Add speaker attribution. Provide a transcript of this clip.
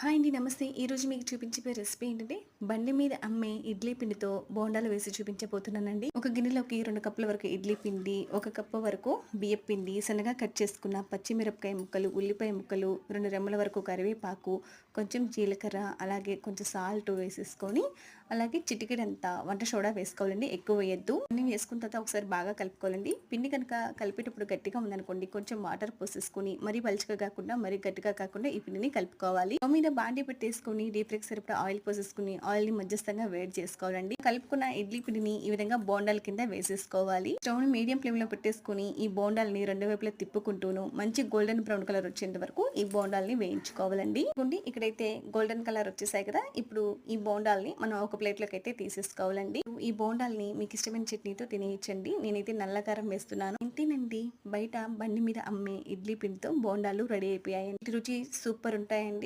Speaker 1: Hi అండి నమస్తే. ఈరోజు మీకు చూపించే రెసిపీ ఏంటంటే బండి మీద అమ్మే ఇడ్లీ పిండితో బోండాలు వేసి చూపించబోతున్నానండి. ఒక గిన్నెలోకి రెండు కప్పుల వరకు ఇడ్లీ పిండి ఒక కప్పు వరకు బియ్యం పిండి సన్నగా కట్ చేసుకున్న పచ్చిమిరపకాయ ముక్కలు ఉల్లిపాయ ముక్కలు రెండు రెమ్మల వరకు కరివేపాకు కొంచెం జీలకర్ర అలాగే కొంచెం సాల్ట్ వేసేసుకొని అలాగే చిటికెడంత వంట సోడా వేసుకోవాలండి ఎక్కువ వేయద్దు. అన్ని వేసుకున్న తర్వాత ఒకసారి బాగా కలుపుకోవాలండి. పిండి కనుక కలిపేటప్పుడు గట్టిగా ఉందనుకోండి కొంచెం వాటర్ పోసేసుకొని మరీ పలుచగా కాకుండా మరీ గట్టిగా కాకుండా ఈ పిండిని కలుపుకోవాలి. మీద బాండి పెట్టేసుకుని డీప్ ఫ్రైకి సరిపడా ఆయిల్ పోసేసుకుని ఆయిల్ని మధ్యస్థంగా వేడి చేసుకోవాలండి. కలుపుకున్న ఇడ్లీ పిండిని ఈ విధంగా బోండాల కింద వేసేసుకోవాలి. స్టవ్ని మీడియం ఫ్లేమ్లో పెట్టేసుకుని ఈ బోండాల్ని రెండు వైపులా తిప్పుకుంటూను మంచి గోల్డెన్ బ్రౌన్ కలర్ వచ్చేంత వరకు ఈ బోండాల్ని వేయించుకోవాలండి. ఇక్కడైతే గోల్డెన్ కలర్ వచ్చేసాయి కదా ఇప్పుడు ఈ బోండాల్ని మనం ఒక ప్లేట్లోకి అయితే తీసేసుకోవాలండి. ఈ బోండాల్ని మీకు ఇష్టమైన చట్నీతో తినేయచ్చండి. నేనైతే నల్లకారం వేస్తున్నాను. ఇంతేనండి. బయట బండి మీద అమ్మే ఇడ్లీ పిండితో బోండాలు రెడీ అయిపోయాయండి. రుచి సూపర్ ఉంటాయండి.